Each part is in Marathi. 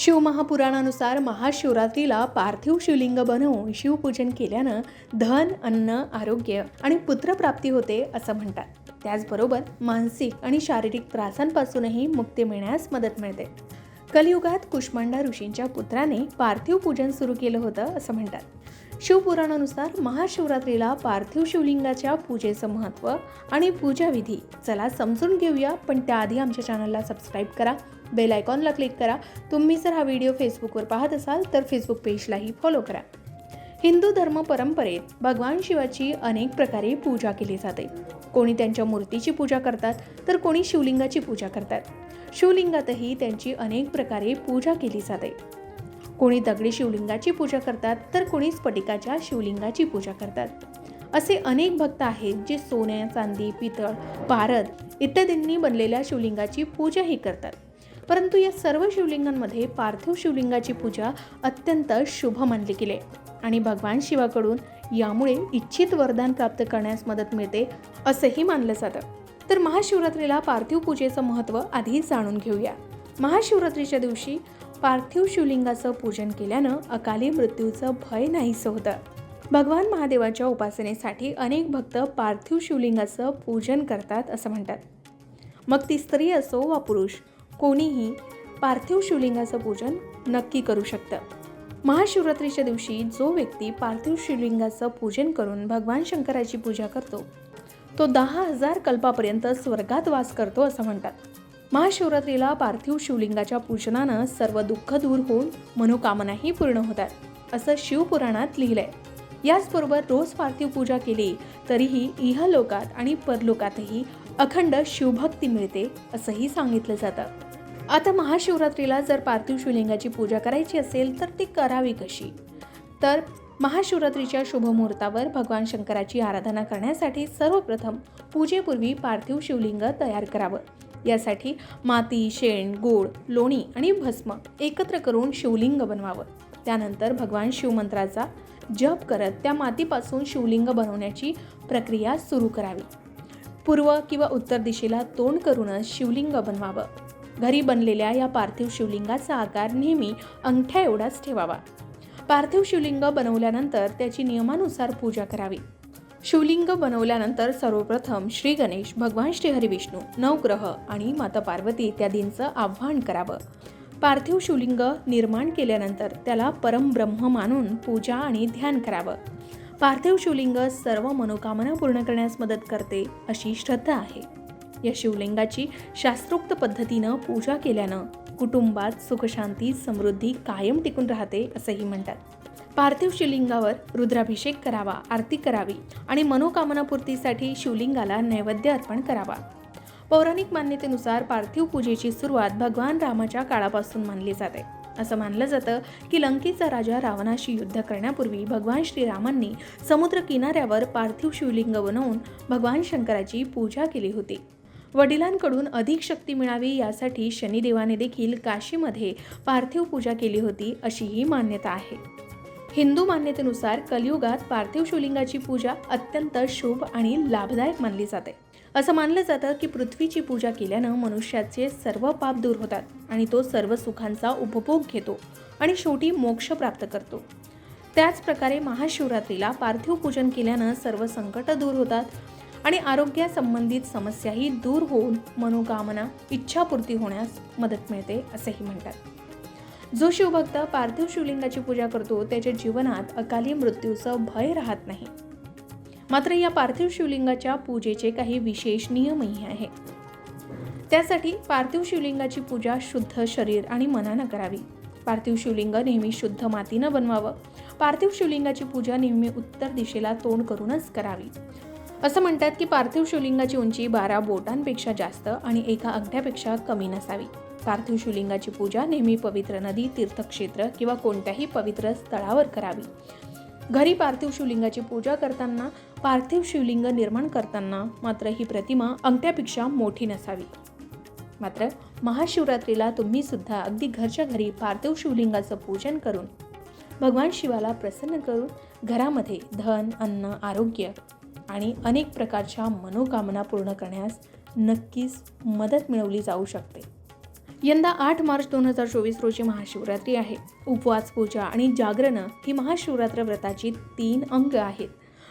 शिवमहापुराणानुसार महाशिवरात्रीला पार्थिव शिवलिंग बनवून शिवपूजन केल्यानं धन अन्न आरोग्य आणि पुत्रप्राप्ती होते असं म्हणतात. त्याचबरोबर मानसिक आणि शारीरिक त्रासांपासूनही मुक्ती मिळण्यास मदत मिळते. कलियुगात कुष्मांडा ऋषींच्या पुत्राने पार्थिव पूजन सुरू केलं होतं असं म्हणतात. शिवपुराणानुसार महाशिवरात्रीला पार्थिव शिवलिंगाच्या पूजेचं महत्त्व आणि पूजाविधी चला समजून घेऊया पण त्याआधी आमच्या चॅनलला सबस्क्राईब करा. बेल आयकॉनला क्लिक करा. तुम्ही जर हा व्हिडिओ फेसबुकवर पाहत असाल तर फेसबुक पेजलाही फॉलो करा. हिंदू धर्म परंपरेत भगवान शिवाची अनेक प्रकारे पूजा केली जाते. कोणी त्यांच्या मूर्तीची पूजा करतात तर कोणी शिवलिंगाची पूजा करतात. शिवलिंगातही त्यांची अनेक प्रकारे पूजा केली जाते. कोणी दगडी शिवलिंगाची पूजा करतात तर कोणी स्फटिकाच्या शिवलिंगाची पूजा करतात. असे अनेक भक्त आहेत जे सोन्या चांदी पितळ भारत इत्यादींनी बनलेल्या शिवलिंगाची पूजाही करतात. परंतु या सर्व शिवलिंगांमध्ये पार्थिव शिवलिंगाची पूजा अत्यंत शुभ मानली गेली. आणि भगवान शिवाकडून यामुळे इच्छित वरदान प्राप्त करण्यास मदत मिळते असंही मानलं जातं. तर महाशिवरात्रीला पार्थिव पूजेचं महत्त्व आधी जाणून घेऊया. महाशिवरात्रीच्या दिवशी पार्थिव शिवलिंगाचं पूजन केल्यानं अकाली मृत्यूचं भय नाहीसं होतं. भगवान महादेवाच्या उपासनेसाठी अनेक भक्त पार्थिव शिवलिंगाचं पूजन करतात असं म्हणतात. मग ती स्त्री असो वा पुरुष कोणीही पार्थिव शिवलिंगाचं पूजन नक्की करू शकतं. महाशिवरात्रीच्या दिवशी जो व्यक्ती पार्थिव शिवलिंगाचं पूजन करून भगवान शंकराची पूजा करतो तो दहा हजार कल्पापर्यंत स्वर्गात वास करतो असं म्हणतात. महाशिवरात्रीला पार्थिव शिवलिंगाच्या पूजनानं सर्व दुःख दूर होऊन मनोकामनाही पूर्ण होतात असं शिवपुराणात लिहिलंय. याचबरोबर रोज पार्थिव पूजा केली तरीही इहलोकात आणि परलोकातही अखंड शिवभक्ती मिळते असंही सांगितलं जातं. आता महाशिवरात्रीला जर पार्थिव शिवलिंगाची पूजा करायची असेल तर ती करावी कशी? तर महाशिवरात्रीच्या शुभमुहूर्तावर भगवान शंकराची आराधना करण्यासाठी सर्वप्रथम पूजेपूर्वी पार्थिव शिवलिंग तयार करावं. यासाठी माती शेण गोड लोणी आणि भस्म एकत्र करून शिवलिंग बनवावं. त्यानंतर भगवान शिवमंत्राचा जप करत त्या मातीपासून शिवलिंग बनवण्याची प्रक्रिया सुरू करावी. पूर्व किंवा उत्तर दिशेला तोंड करूनच शिवलिंग बनवावं. घरी बनलेल्या या पार्थिव शिवलिंगाचा आकार नेहमी अंगठ्या एवढाच ठेवावा. पार्थिव शिवलिंग बनवल्यानंतर त्याची नियमानुसार पूजा करावी. शिवलिंग बनवल्यानंतर सर्वप्रथम श्री गणेश भगवान श्रीहरी विष्णू नवग्रह आणि माता पार्वती इत्यादींचं आव्हान करावं. पार्थिव शिवलिंग निर्माण केल्यानंतर त्याला परमब्रह्म मानून पूजा आणि ध्यान करावं. पार्थिव शिवलिंग सर्व मनोकामना पूर्ण करण्यास मदत करते अशी श्रद्धा आहे. या शिवलिंगाची शास्त्रोक्त पद्धतीनं पूजा केल्यानं कुटुंबात सुखशांती समृद्धी कायम टिकून राहते असंही म्हणतात. पार्थिव शिवलिंगावर रुद्राभिषेक करावा आरती करावी आणि मनोकामनापूर्तीसाठी शिवलिंगाला नैवेद्य अर्पण करावा. पौराणिक मान्यतेनुसार पार्थिव पूजेची सुरुवात भगवान रामाच्या काळापासून मानली जाते. असं मानलं जातं की लंकेचा राजा रावणाशी युद्ध करण्यापूर्वी भगवान श्रीरामांनी समुद्र किनाऱ्यावर पार्थिव शिवलिंग बनवून भगवान शंकराची पूजा केली होती. वडिलांकडून अधिक शक्ती मिळावी यासाठी शनिदेवाने देखील काशीमध्ये पार्थिव पूजा केली होती अशीही मान्यता आहे. हिंदू मान्यतेनुसार कलियुगात पार्थिव शिवलिंगाची पूजा अत्यंत शुभ आणि लाभदायक मानली जाते. असं मानलं जातं की पृथ्वीची पूजा केल्यानं मनुष्याचे सर्व पाप दूर होतात आणि तो सर्व सुखांचा उपभोग घेतो आणि शेवटी मोक्ष प्राप्त करतो. त्याचप्रकारे महाशिवरात्रीला पार्थिव पूजन केल्यानं सर्व संकट दूर होतात आणि आरोग्यासंबंधित समस्याही दूर होऊन मनोकामना इच्छापूर्ती होण्यास मदत मिळते असेही म्हणतात. जो शिवभक्त पार्थिव शिवलिंगाची पूजा करतो त्याच्या जीवनात अकाली मृत्यूचं भय राहत नाही. मात्र या पार्थिव शिवलिंगाच्या पूजेचे काही विशेष नियमही आहे. त्यासाठी पार्थिव शिवलिंगाची पूजा शुद्ध शरीर आणि मनानं करावी. पार्थिव शिवलिंग नेहमी शुद्ध मातीनं बनवावं. पार्थिव शिवलिंगाची पूजा नेहमी उत्तर दिशेला तोंड करूनच करावी. असं म्हणतात की पार्थिव शिवलिंगाची उंची बारा बोटांपेक्षा जास्त आणि एका अंगठ्यापेक्षा कमी नसावी. पार्थिव शिवलिंगाची पूजा नेहमी पवित्र नदी तीर्थक्षेत्र किंवा कोणत्याही पवित्र स्थळावर करावी. घरी पार्थिव शिवलिंगाची पूजा करताना पार्थिव शिवलिंग निर्माण करताना मात्र ही प्रतिमा अंगठ्यापेक्षा मोठी नसावी. मात्र महाशिवरात्रीला तुम्ही सुद्धा अगदी घरच्या घरी पार्थिव शिवलिंगाचं पूजन करून भगवान शिवाला प्रसन्न करून घरामध्ये धन अन्न आरोग्य आणि अनेक प्रकारच्या मनोकामना पूर्ण करण्यास नक्कीच मदत मिळवली जाऊ शकते. यंदा आठ मार्च दोन हजार चोवीस रोजी महाशिवरात्री आहे. उपवास पूजा आणि जागरणं ही महाशिवरात्र व्रताची तीन अंग आहेत.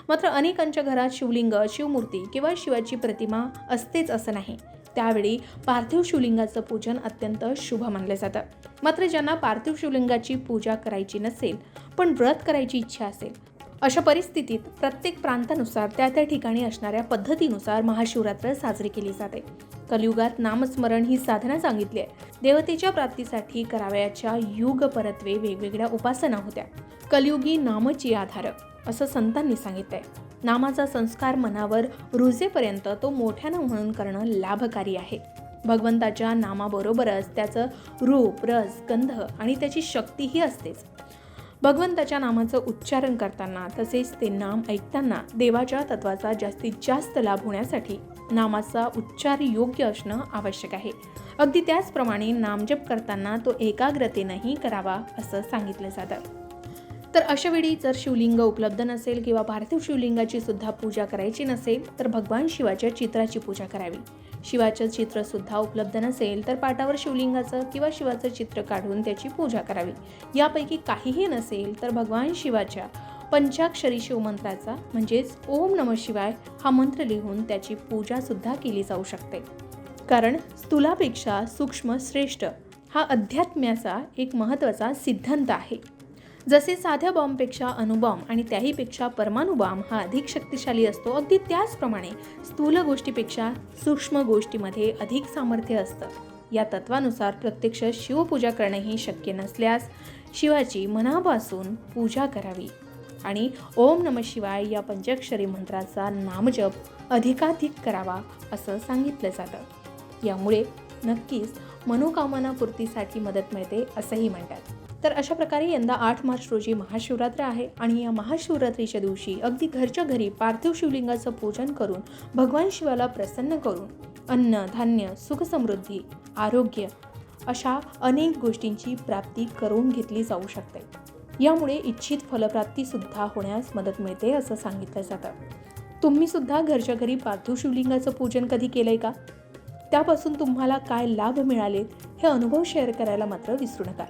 मात्र अनेकांच्या घरात शिवलिंग शिवमूर्ती किंवा शिवाची प्रतिमा असतेच असं नाही. त्यावेळी पार्थिव शिवलिंगाचं पूजन अत्यंत शुभ मानलं जातं. मात्र ज्यांना पार्थिव शिवलिंगाची पूजा करायची नसेल पण व्रत करायची इच्छा असेल अशा परिस्थितीत प्रत्येक प्रांतानुसार त्या त्या ठिकाणी असणाऱ्या पद्धतीनुसार महाशिवरात्र साजरी केली जाते. कलियुगात नामस्मरण ही साधना सांगितली आहे. देवतेच्या प्राप्तीसाठी करावयाच्या युग परत्वे वेगवेगळ्या उपासना होत्या. कलियुगी नामची आधार असं संतांनी सांगितलंय. नामाचा संस्कार मनावर रुजेपर्यंत तो मोठ्यानं म्हणून करणं लाभकारी आहे. भगवंताच्या नामाबरोबरच त्याचं रूप रस गंध आणि त्याची शक्तीही असतेच. भगवंताच्या नामाचं उच्चारण करताना तसेच ते नाम ऐकताना देवाच्या तत्वाचा जास्तीत जास्त लाभ होण्यासाठी नामाचा उच्चार योग्य असणं आवश्यक आहे. अगदी त्याचप्रमाणे नामजप करताना तो एकाग्रतेनंही करावा असं सांगितलं जातं. तर अशा वेळी जर शिवलिंग उपलब्ध नसेल किंवा पार्थिव शिवलिंगाची सुद्धा पूजा करायची नसेल तर भगवान शिवाच्या चित्राची पूजा करावी. शिवाचं चित्र सुद्धा उपलब्ध नसेल तर पाटावर शिवलिंगाचं किंवा शिवाचं चित्र काढून त्याची पूजा करावी. यापैकी काहीही नसेल तर भगवान शिवाच्या पंचाक्षरी शिवमंत्राचा म्हणजेच ओम नम शिवाय हा मंत्र लिहून त्याची पूजा सुद्धा केली जाऊ शकते. कारण स्थूलापेक्षा सूक्ष्म श्रेष्ठ हा अध्यात्म्याचा एक महत्त्वाचा सिद्धांत आहे. जसे साध्या बॉम्बपेक्षा अणुबॉम्ब आणि त्याहीपेक्षा परमाणुबॉम्ब हा अधिक शक्तिशाली असतो अगदी त्याचप्रमाणे स्थूल गोष्टीपेक्षा सूक्ष्म गोष्टीमध्ये अधिक सामर्थ्य असतं. या तत्वानुसार प्रत्यक्ष शिवपूजा करणेही शक्य नसल्यास शिवाची मनापासून पूजा करावी आणि ओम नम शिवाय या पंचाक्षरी मंत्राचा नामजप अधिकाधिक करावा असं सांगितलं जातं. यामुळे नक्कीच मनोकामना पूर्तीसाठी मदत मिळते असंही म्हणतात. तर अशा प्रकारे यंदा आठ मार्च रोजी महाशिवरात्र आहे आणि या महाशिवरात्रीच्या दिवशी अगदी घरच्या घरी पार्थिव शिवलिंगाचं पूजन करून भगवान शिवाला प्रसन्न करून अन्न धान्य सुखसमृद्धी आरोग्य अशा अनेक गोष्टींची प्राप्ती करून घेतली जाऊ शकते. यामुळे इच्छित फलप्राप्तीसुद्धा होण्यास मदत मिळते असं सांगितलं जातं. तुम्ही सुद्धा घरच्या घरी पार्थिव शिवलिंगाचं पूजन कधी केलंय का? त्यापासून तुम्हाला काय लाभ मिळाले हे अनुभव शेअर करायला मात्र विसरू नका.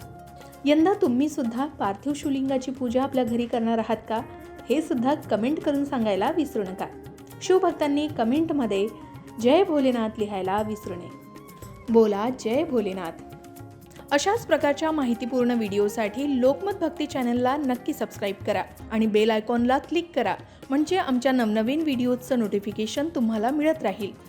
यंदा तुम्ही सुद्धा पार्थिव शिवलिंगाची पूजा आपल्या घरी करणार आहात का? हे सुद्धा कमेंट करून सांगायला विसरू नका. शिवभक्तांनी कमेंटमध्ये जय भोलेनाथ लिहायला विसरू नये. बोला जय भोलेनाथ. अशाच प्रकारच्या माहितीपूर्ण व्हिडिओसाठी लोकमत भक्ती चॅनलला नक्की सबस्क्राईब करा आणि बेल आयकॉनला क्लिक करा. म्हणजे आमच्या नवनवीन व्हिडिओचं नोटिफिकेशन तुम्हाला मिळत राहील.